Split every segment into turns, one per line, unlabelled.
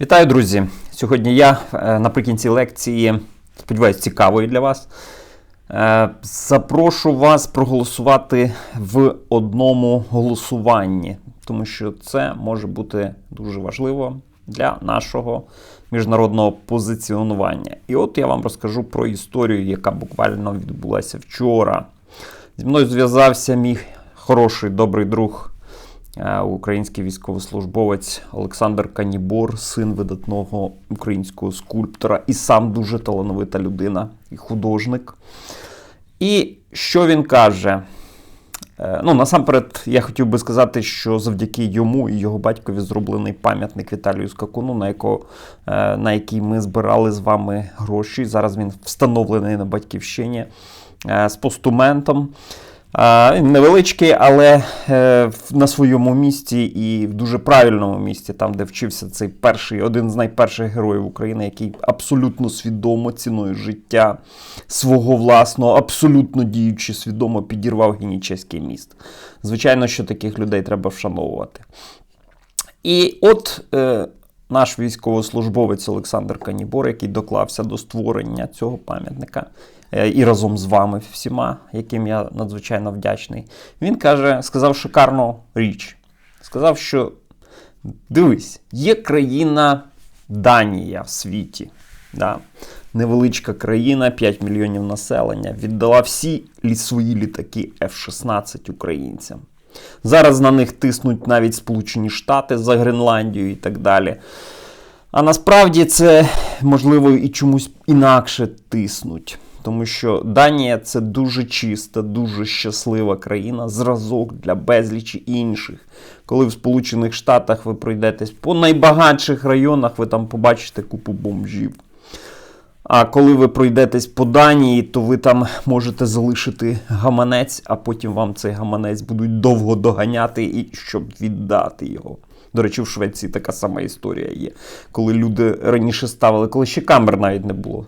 Вітаю, друзі! Сьогодні я е, наприкінці лекції, сподіваюся, цікавої для вас. е, Запрошу вас проголосувати в одному голосуванні, тому що це може бути дуже важливо для нашого міжнародного позиціонування. І от я вам розкажу про історію, яка буквально відбулася вчора. Зі мною зв'язався мій хороший добрий друг. Е, Український військовослужбовець Олександр Канібор, син видатного українського скульптора, і сам дуже талановита людина і художник. І що він каже? Е, Ну, насамперед, я хотів би сказати, що завдяки йому і його батькові зроблений пам'ятник Віталію Скакуну, на, якого, е, на який ми збирали з вами гроші. Зараз він встановлений на батьківщині з постументом. Невеличкий, але е, на своєму місці і в дуже правильному місці, там, де вчився цей перший, один з найперших героїв України, який абсолютно свідомо ціною життя свого власного, абсолютно діючи свідомо, підірвав генічеський міст. Звичайно, що таких людей треба вшановувати. І от е, наш військовослужбовець Олександр Канібор, який доклався до створення цього пам'ятника, і разом з вами всіма, яким я надзвичайно вдячний, він каже, сказав шикарну річ. Сказав, що дивись, є країна Данія в світі. Да? Невеличка країна, 5 мільйонів населення, віддала всі свої літаки F-16 українцям. Зараз на них тиснуть навіть Сполучені Штати за Гренландію і так далі. А насправді це можливо і чомусь інакше тиснуть. Тому що Данія це дуже чиста, дуже щаслива країна, зразок для безлічі інших. Коли в Сполучених Штатах ви пройдетесь по найбагатших районах, ви там побачите купу бомжів. А коли ви пройдетесь по Данії, то ви там можете залишити гаманець, а потім вам цей гаманець будуть довго доганяти, і щоб віддати його. До речі, в Швеції така сама історія є. Коли люди раніше ставили, коли ще камер навіть не було,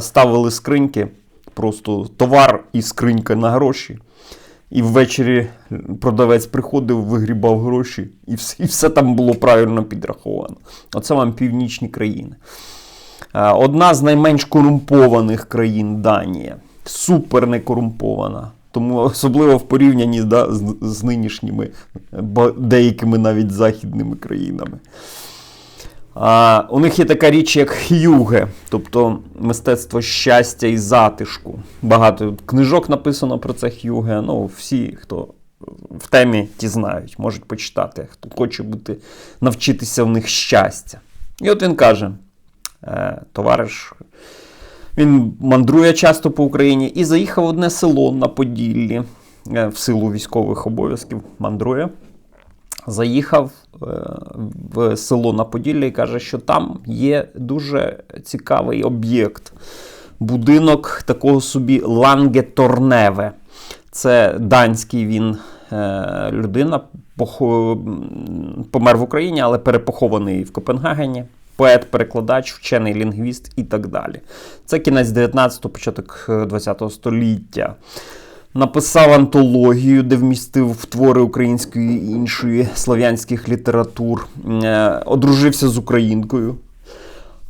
ставили скриньки, просто товар і скринька на гроші. І ввечері продавець приходив, вигрібав гроші, і все, і все там було правильно підраховано. Оце вам північні країни. Е, Одна з найменш корумпованих країн Данія. Супер не корумпована. Тому особливо в порівнянні да, з, з нинішніми деякими навіть західними країнами. А, у них є така річ, як х'юге, тобто мистецтво щастя і затишку. Багато книжок написано про це х'юге. Ну, всі, хто в темі, ті знають, можуть почитати, хто хоче бути, навчитися в них щастя. І от він каже: е, товариш, він мандрує часто по Україні і заїхав в одне село на Поділлі е, в силу військових обов'язків мандрує. Заїхав е, в село на Поділлі і каже, що там є дуже цікавий об'єкт. Будинок такого собі Ланге Торневе. Це данський він е, людина, помер в Україні, але перепохований в Копенгагені. Поет, перекладач, вчений лінгвіст і так далі. Це кінець 19-го, початок 20-го століття. Написав антологію, де вмістив твори української і іншої слов'янських літератур. Е, Одружився з українкою.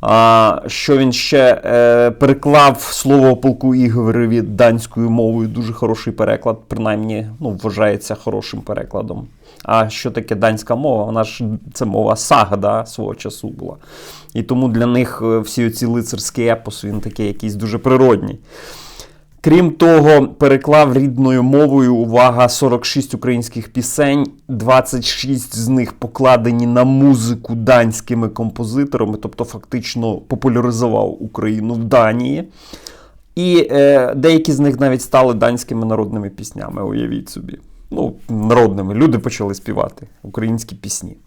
А, що він ще е, переклав слово полку Ігореві данською мовою. Дуже хороший переклад, принаймні ну, вважається хорошим перекладом. А що таке данська мова? Вона ж це мова сага да, свого часу була. І тому для них е, всі ці лицарські епос, він такий якийсь дуже природній. Крім того, переклав рідною мовою увага 46 українських пісень, 26 з них покладені на музику данськими композиторами, тобто фактично популяризував Україну в Данії. І е, деякі з них навіть стали данськими народними піснями, уявіть собі. Ну, народними. Люди почали співати українські пісні.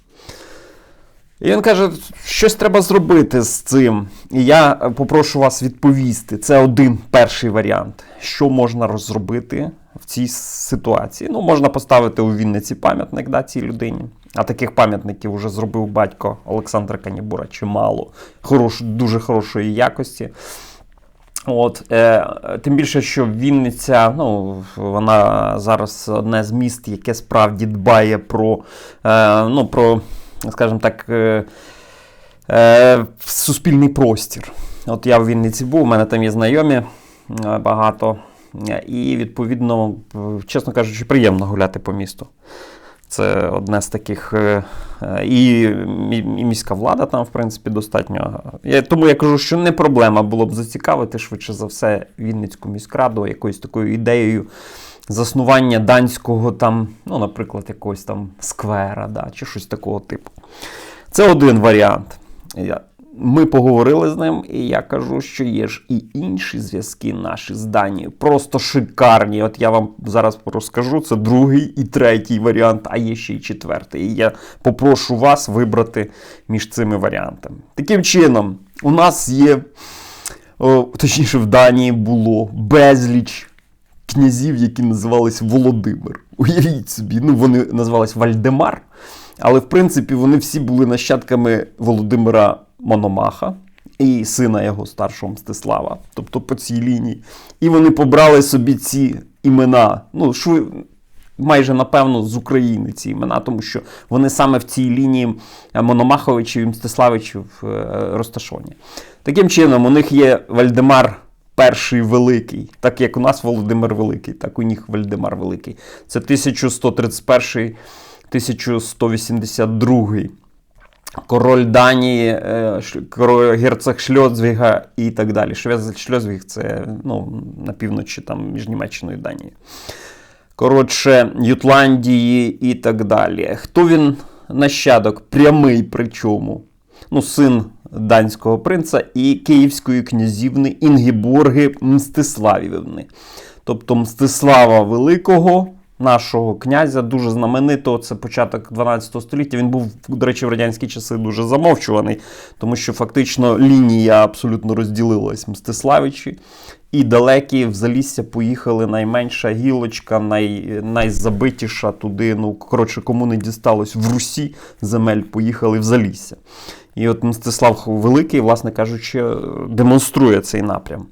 І він каже, щось треба зробити з цим. І я е, попрошу вас відповісти. Це один перший варіант. Що можна розробити в цій ситуації? Ну, можна поставити у Вінниці пам'ятник да, цій людині. А таких пам'ятників вже зробив батько Олександра Канібура чимало. Хорош, дуже хорошої якості. От, е, тим більше, що Вінниця, ну, вона зараз одне з міст, яке справді дбає про, е, ну, про скажімо так, е, е, в суспільний простір. От я в Вінниці був, у мене там є знайомі е, багато. І, відповідно, чесно кажучи, приємно гуляти по місту. Це одне з таких. І, і міська влада там, в принципі, достатньо. Я, тому я кажу, що не проблема було б зацікавити швидше за все Вінницьку міськраду якоюсь такою ідеєю заснування данського там, ну, наприклад, якогось там сквера, да, чи щось такого типу. Це один варіант. Ми поговорили з ним, і я кажу, що є ж і інші зв'язки наші з Данією. Просто шикарні. От я вам зараз розкажу. Це другий і третій варіант, а є ще й четвертий. І я попрошу вас вибрати між цими варіантами. Таким чином, у нас є, о, точніше, в Данії було безліч князів, які називались Володимир. Уявіть собі, ну вони називались Вальдемар. Але в принципі вони всі були нащадками Володимира Мономаха і сина його старшого Мстислава, тобто по цій лінії. І вони побрали собі ці імена. Ну, шви, майже напевно з України ці імена, тому що вони саме в цій лінії Мономаховичів і Мстиславичів е, розташовані. Таким чином, у них є Вальдемар. Перший великий, так як у нас Володимир Великий, так у них Вальдемар Великий. Це 1131 1182 король Данії, е, герцог Шльозвіга і так далі. Шльозвіг це ну, на півночі там, між Німеччиною і Данією. Коротше, Ютландії і так далі. Хто він нащадок? Прямий причому. Ну, син данського принца і київської князівни Інгіборги Мстиславівни. Тобто Мстислава Великого, нашого князя, дуже знаменитого, це початок 12 століття. Він був, до речі, в радянські часи дуже замовчуваний, тому що фактично лінія абсолютно розділилась Мстиславичі. І далекі в Залісся поїхали найменша гілочка, най, найзабитіша туди. Ну, коротше, кому не дісталось в Русі земель, поїхали в Залісся. І от Мстислав Великий, власне кажучи, демонструє цей напрям.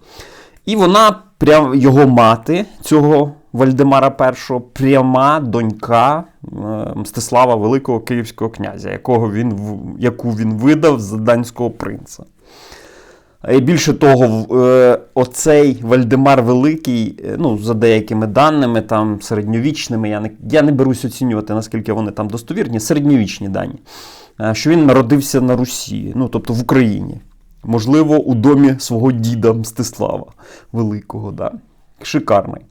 І вона, прям його мати, цього Вальдемара І, пряма донька е, Мстислава Великого Київського князя, якого він, яку він видав за данського принца. І більше того, е, оцей Вальдемар Великий, е, ну, за деякими даними, там середньовічними, я не, я не берусь оцінювати, наскільки вони там достовірні, середньовічні дані, що він народився на Русі, ну, тобто в Україні. Можливо, у домі свого діда Мстислава Великого. Да. Шикарний.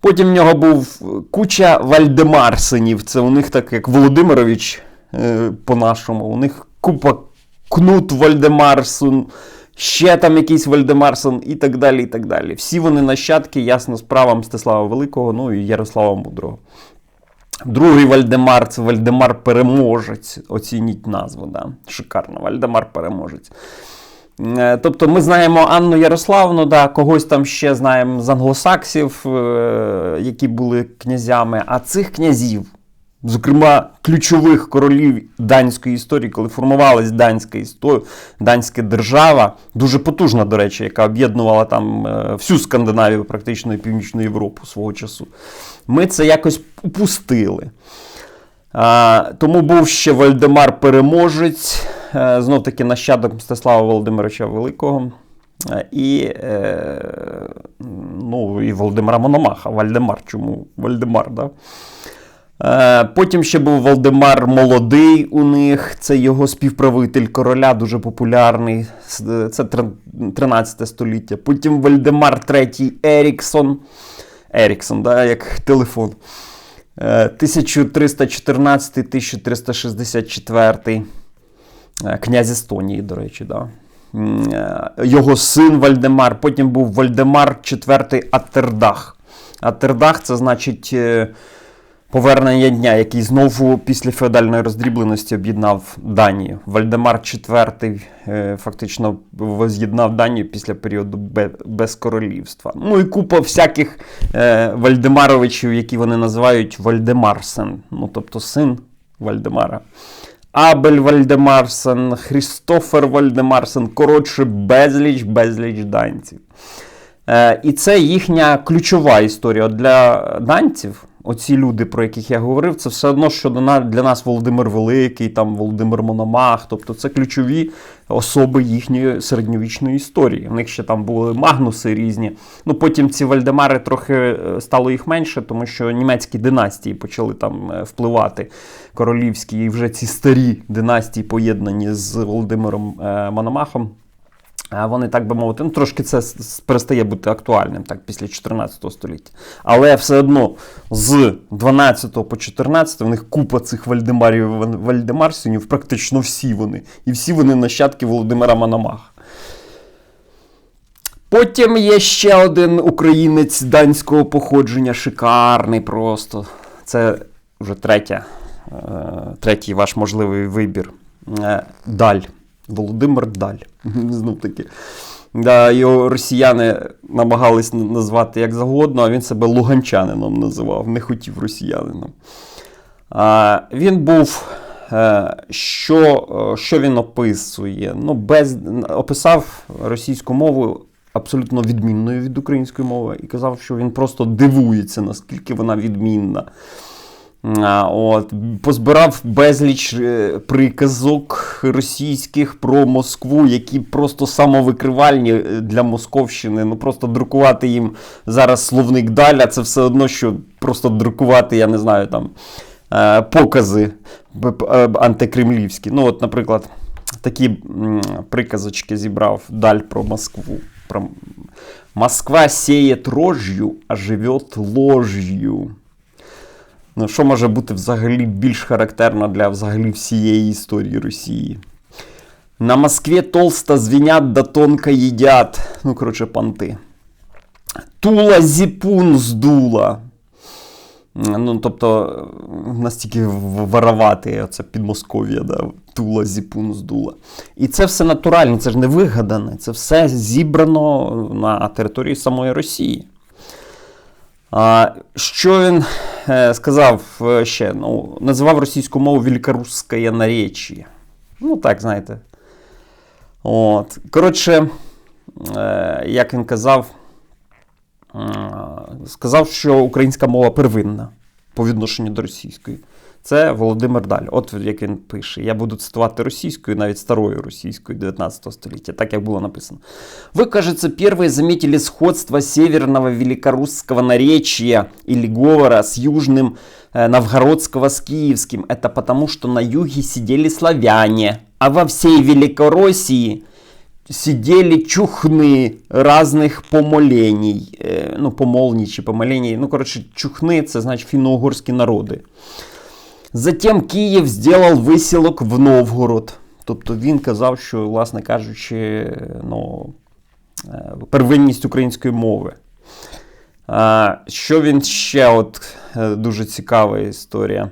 Потім в нього був куча Вальдемарсинів. Це у них так як Володимирович е, по-нашому. У них купа Кнут Вальдемарсун, ще там якийсь Вальдемарсон і так далі. і так далі. Всі вони нащадки, ясно, справа Мстислава Великого, ну і Ярослава Мудрого. Другий Вальдемар це Вальдемар Переможець. Оцініть назву. Да? Шикарно, Вальдемар Переможець. Е, Тобто ми знаємо Анну Ярославну, да, когось там ще знаємо з англосаксів, е, які були князями. А цих князів, зокрема ключових королів данської історії, коли формувалась данська історія, данська держава, дуже потужна, до речі, яка об'єднувала там е, всю Скандинавію, практично і Північну Європу свого часу. Ми це якось упустили. А, тому був ще Вальдемар Переможець, е, знов таки нащадок Мстислава Володимировича Великого. Е, І, е, ну, і Володимира Мономаха. Вальдемар. Чому Вальдемар? Да? Потім ще був Валдемар Молодий у них, це його співправитель короля, дуже популярний. Це 13 століття. Потім Вальдемар III Еріксон. Еріксон, да, як телефон. Е, 1314-1364. Е, Князь Естонії, до речі, да. Е, Його син Вальдемар, потім був Вальдемар IV Атердах. Атердах це значить повернення дня, який знову після феодальної роздрібленості об'єднав Данію. Вальдемар IV е, фактично воз'єднав Данію після періоду бе- без королівства. Ну і купа всяких е, Вальдемаровичів, які вони називають Вальдемарсен, ну тобто син Вальдемара. Абель Вальдемарсен, Хрістофер Вальдемарсен, коротше, безліч, безліч данців. Е, і це їхня ключова історія для данців. Оці люди, про яких я говорив, це все одно, що для нас Володимир Великий, там Володимир Мономах. Тобто це ключові особи їхньої середньовічної історії. У них ще там були магнуси різні. Ну потім ці Вальдемари трохи е, стало їх менше, тому що німецькі династії почали там е, впливати королівські, і вже ці старі династії поєднані з Володимиром Мономахом вони, так би мовити, ну трошки це перестає бути актуальним так, після 14 століття. Але все одно з 12 по 14 в них купа цих Вальдемарів Вальдемарсінів, практично всі вони. І всі вони нащадки Володимира Мономаха. Потім є ще один українець данського походження, шикарний просто. Це вже третя, е, третій ваш можливий вибір. Е, Даль. Володимир Даль. Знов таки. Да, Його росіяни намагались назвати як завгодно, а він себе луганчанином називав, не хотів росіянином. А, Він був. Е, що е, що він описує? Ну, без, Описав російську мову абсолютно відмінною від української мови і казав, що він просто дивується, наскільки вона відмінна. От, Позбирав безліч е, приказок російських про Москву, які просто самовикривальні е, для Московщини. Ну просто друкувати їм зараз словник Даля, це все одно, що просто друкувати, я не знаю, там е, покази антикремлівські. Ну, от, Наприклад, такі приказочки зібрав Даль про Москву. Про... Москва сіє рожью, а живе лож'ю. Ну, Що може бути взагалі більш характерно для взагалі всієї історії Росії? На Москві толсто звінят да тонко їдять. Ну, коротше, панти. Тула зіпун здула. Ну, Тобто, настільки воровати оце підмосков'я, да, тула зіпун здула. І це все натурально, це ж не вигадане, це все зібрано на території самої Росії. Що він е, сказав е, ще? Ну, Називав російську мову великорусське наречі. Ну, так, знаєте. От. Коротше, е, як він казав, сказав, що українська мова первинна по відношенню до російської. Це Володимир Даль. От як він пише. Я буду цитувати російською, навіть старою російською 19 століття, так як було написано. Ви, кажется, первые заметили сходство северного великорусского наречия или говора с южным э, новгородского с киевским. Это потому, что на юге сидели славяне, а во всей Великороссии сидели чухни разных помолений. Э, ну, помолні чи помоленій. Ну, коротше, чухни це значить фінно-угорські народи. Затем Київ зробив висілок в Новгород. Тобто він казав, що, власне кажучи, ну, е, первинність української мови. Що він ще от е, дуже цікава історія.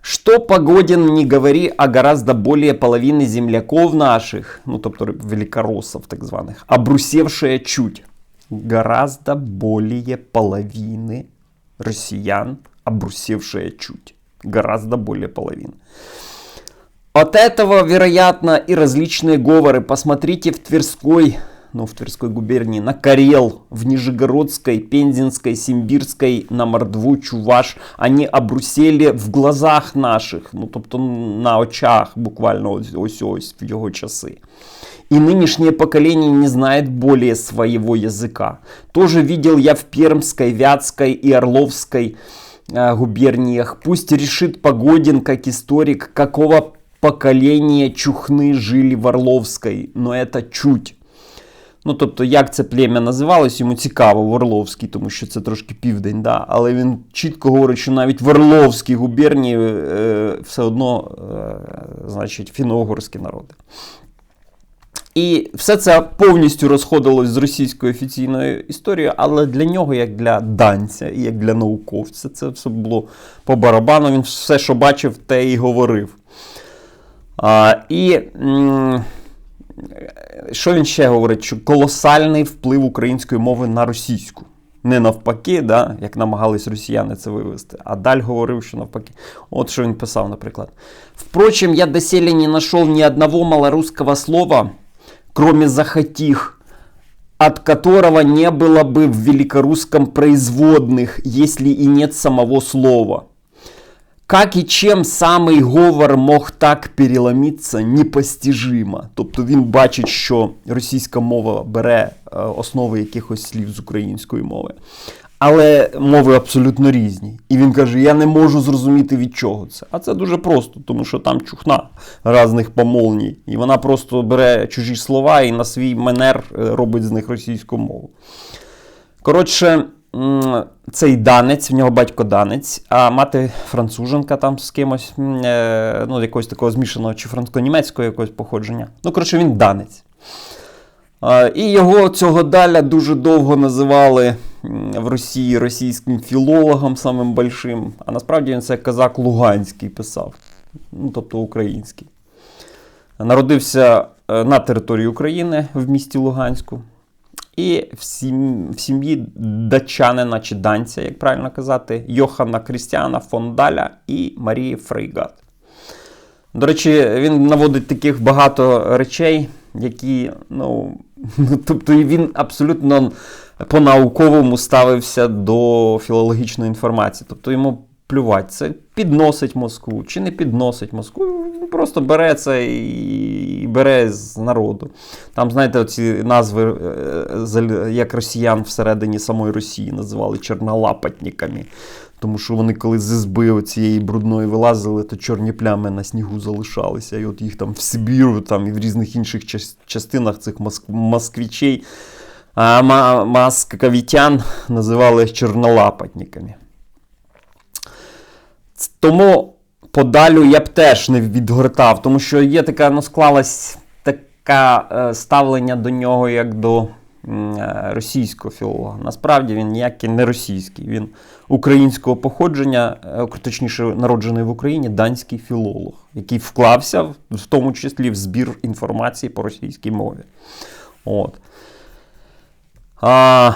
Что Погодин не говори, а гораздо более половины земляков наших, ну тобто великороссов так званих, обрусевшая чуть. Гораздо более половины россиян, обрусевшая чуть гораздо более половины. От этого, вероятно, и различные говоры. Посмотрите в Тверской, ну, в Тверской губернии, на Карел, в Нижегородской, Пензенской, Симбирской, на Мордву, Чуваш. Они обрусели в глазах наших, ну, тобто на очах буквально ось ось в його часи. И нынешнее поколение не знает более своего языка. Тоже видел я в Пермской, Вятской и Орловской губерниях. Пусть решит Погодин, как историк, какого поколения чухны жили в Орловской, но это чуть. Ну, тобто, як це плем'я називалось, йому цікаво в Орловській, тому що це трошки південь, да? але він чітко говорить, що навіть в Орловській губернії е, все одно е, значить, фіно-угорські народи. І все це повністю розходилось з російською офіційною історією, але для нього, як для данця і як для науковця, це все було по барабану. Він все, що бачив, те і говорив. А, І що він ще говорить? Що колосальний вплив української мови на російську. Не навпаки, да, як намагались росіяни це вивести. А Даль говорив, що навпаки. От що він писав, наприклад. Впрочем, я доселе не знайшов ні одного малорусского слова кроме захотих, от которого не было бы в великорусском производных, если и нет самого слова. Как і чим самий говор мог так переломитися, непостижимо. Тобто він бачить, що російська мова бере е, основи якихось слів з української мови. Але мови абсолютно різні. І він каже: я не можу зрозуміти від чого це. А це дуже просто, тому що там чухна різних помолній. І вона просто бере чужі слова і на свій манер е, робить з них російську мову. Коротше, цей данець, в нього батько данець, а мати француженка там з кимось, е, ну, якогось такого змішаного чи франко-німецького якогось походження. Ну, коротше, він данець. І його цього даля дуже довго називали в Росії російським філологом самим большим, а насправді він це казак Луганський писав, ну, тобто український. Народився е, на території України в місті Луганську. І в, сім'ї датчанина чи данця, як правильно казати, Йохана Крістіана фон Даля і Марії Фрейгат. До речі, він наводить таких багато речей, які, ну, тобто він абсолютно по-науковому ставився до філологічної інформації. Тобто йому плювати, це підносить Москву чи не підносить Москву. Він просто бере це і бере з народу. Там, знаєте, оці назви, е, як росіян всередині самої Росії називали чорнолапатниками. Тому що вони, коли з ізби цієї брудної вилазили, то чорні плями на снігу залишалися. І от їх там в Сибіру там, і в різних інших частинах цих моск- москвичей, а московітян називали чорнолапатниками. Тому подалю я б теж не відгортав, тому що є така, ну, склалась така е, ставлення до нього, як до е, російського філолога. Насправді він ніякий не російський. Він українського походження, е, точніше, народжений в Україні, данський філолог, який вклався в, тому числі в збір інформації по російській мові. От. А,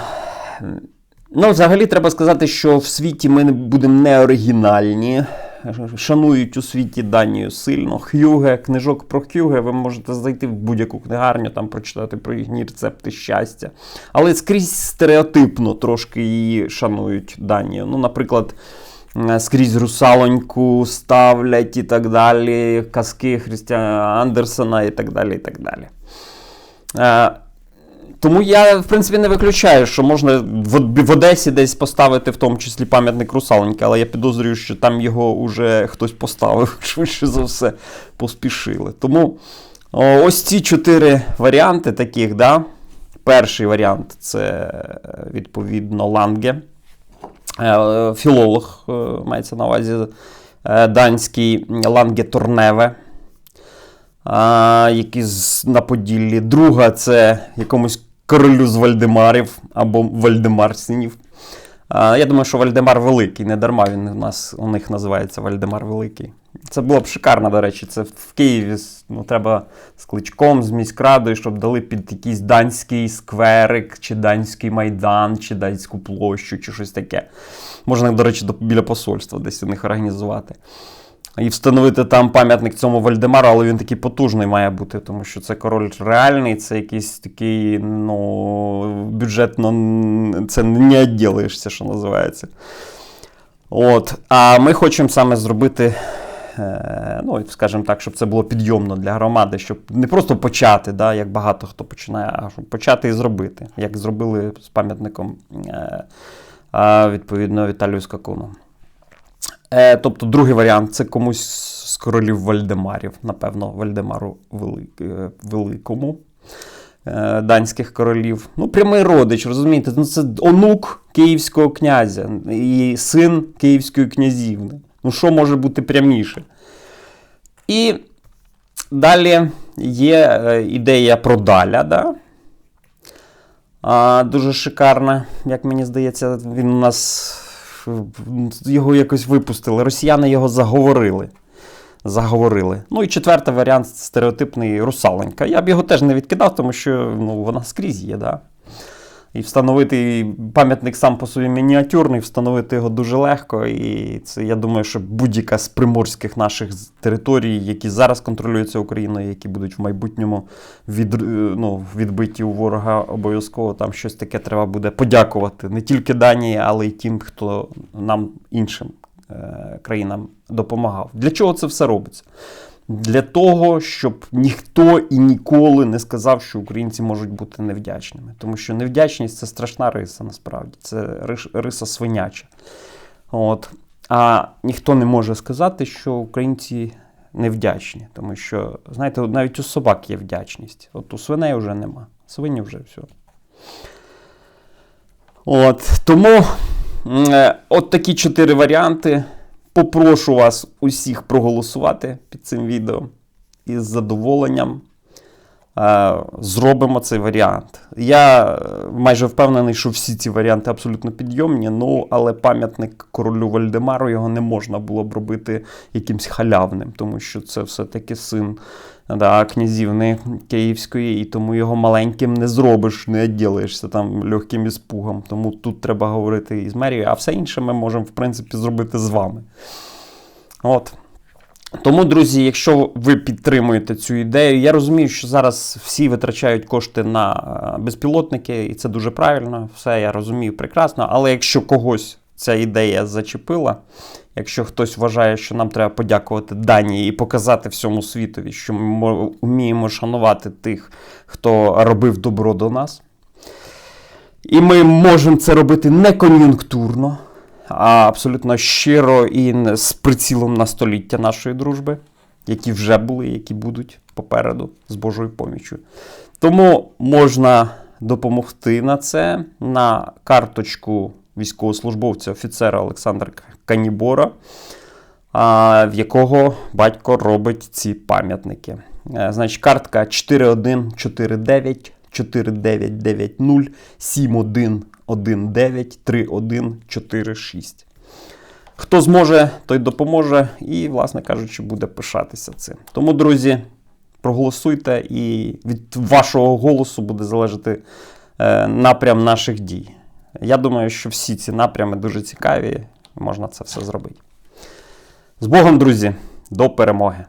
ну, взагалі, треба сказати, що в світі ми будемо не оригінальні. Шанують у світі Данію сильно. Х'юге, книжок про Х'юге, ви можете зайти в будь-яку книгарню, там прочитати про їхні рецепти щастя. Але скрізь стереотипно трошки її шанують Данію. Ну, наприклад, е, скрізь русалоньку ставлять і так далі, казки Христіана Андерсена і так далі. і так далі. Тому я, в принципі, не виключаю, що можна в, в Одесі десь поставити в тому числі пам'ятник русалоньки, але я підозрюю, що там його вже хтось поставив, швидше за все, поспішили. Тому о, ось ці чотири варіанти таких, да. Перший варіант це відповідно Ланге. Е, Філолог е, мається на увазі е, данський Ланге Торневе які на Поділлі. Друга це якомусь королю з Вальдемарів або Вальдемарсинів. А, я думаю, що Вальдемар Великий, не дарма він у нас у них називається Вальдемар Великий. Це було б шикарно, до речі. Це в Києві ну, треба з кличком, з міськрадою, щоб дали під якийсь данський скверик, чи данський майдан, чи данську площу, чи щось таке. Можна, до речі, біля посольства десь у них організувати. І встановити там пам'ятник цьому Вальдемару, але він такий потужний має бути, тому що це король реальний, це якийсь такий, ну, бюджетно це не відділишся, що називається. От. А ми хочемо саме зробити, е, ну, скажімо так, щоб це було підйомно для громади, щоб не просто почати, да, як багато хто починає, а щоб почати і зробити, як зробили з пам'ятником е, відповідно Віталію Скакуну. Е, тобто, другий варіант це комусь з королів Вальдемарів, напевно, Вальдемару е, Великому е, данських королів. Ну, прямий родич, розумієте, ну, це онук київського князя і син київської князівни. Ну, що може бути пряміше? І далі є е, ідея про Даля, да? а, дуже шикарна, як мені здається, він у нас його якось випустили. Росіяни його заговорили. Заговорили. Ну і четвертий варіант стереотипний русаленька. Я б його теж не відкидав, тому що ну, вона скрізь є. Да? І встановити пам'ятник сам по собі мініатюрний, встановити його дуже легко. І це я думаю, що будь-яка з приморських наших територій, які зараз контролюються Україною, які будуть в майбутньому від, е, ну, відбиті у ворога, обов'язково там щось таке треба буде подякувати не тільки Данії, але й тим, хто нам іншим е, країнам допомагав. Для чого це все робиться? Для того, щоб ніхто і ніколи не сказав, що українці можуть бути невдячними. Тому що невдячність це страшна риса, насправді. Це риса свиняча. От. А ніхто не може сказати, що українці невдячні. Тому що, знаєте, навіть у собак є вдячність. От у свиней вже нема. Свині вже все. От. Тому е, от такі чотири варіанти. Попрошу вас усіх проголосувати під цим відео. І з задоволенням е, зробимо цей варіант. Я е, майже впевнений, що всі ці варіанти абсолютно підйомні, ну але пам'ятник королю Вальдемару його не можна було б робити якимсь халявним, тому що це все-таки син да, князівни Київської, і тому його маленьким не зробиш, не відділаєшся там легким іспугом. Тому тут треба говорити із мерією, а все інше ми можемо, в принципі, зробити з вами. От. Тому, друзі, якщо ви підтримуєте цю ідею, я розумію, що зараз всі витрачають кошти на е, безпілотники, і це дуже правильно, все я розумію прекрасно. Але якщо когось ця ідея зачепила, якщо хтось вважає, що нам треба подякувати Данії і показати всьому світові, що ми вміємо шанувати тих, хто робив добро до нас, і ми можемо це робити не кон'юнктурно, а абсолютно щиро і з прицілом на століття нашої дружби, які вже були, які будуть попереду з Божою поміччю. Тому можна допомогти на це на карточку військовослужбовця офіцера Олександра Канібора, в якого батько робить ці пам'ятники. Е, Значить, картка 4149 4990 7119 3146. Хто зможе, той допоможе і, власне кажучи, буде пишатися цим. Тому, друзі, проголосуйте, і від вашого голосу буде залежати е, напрям наших дій. Я думаю, що всі ці напрями дуже цікаві, можна це все зробити. З Богом, друзі, до перемоги!